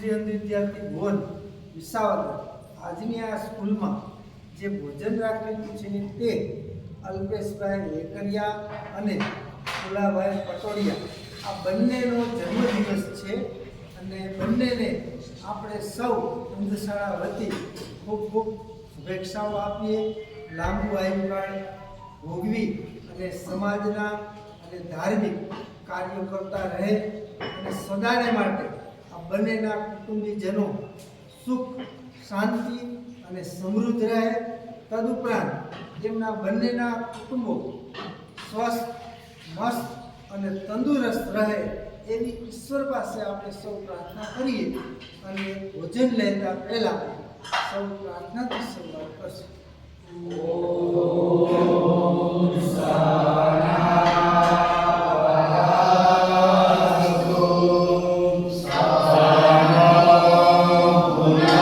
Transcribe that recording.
શ્રી અંધ વિદ્યાર્થી ભુવન વિસાવદર આજની આ સ્કૂલમાં જે ભોજન રાખેલું છે તે અલ્પેશભાઈ વેકરિયા અને ફુલાભાઈ પટોડિયા આ બંનેનો જન્મદિવસ છે અને બંનેને આપણે સૌ અંધશાળા વતી ખૂબ ખૂબ શુભેચ્છાઓ આપીએ. લાંબુ આયુકાળ ભોગવી અને સમાજના અને ધાર્મિક કાર્યો કરતા રહે અને સદાને માટે બંનેના કુટુંબીજનો સુખ, શાંતિ અને સમૃદ્ધ રહે. તદુપરાંત જેમના બંનેના કુટુંબો સ્વસ્થ, મસ્ત અને તંદુરસ્ત રહે, એવી ઈશ્વર પાસે આપણે સૌ પ્રાર્થના કરીએ અને ભોજન લેતા પહેલાં સૌ પ્રાર્થનાથી શરૂઆત કરશું. Amen.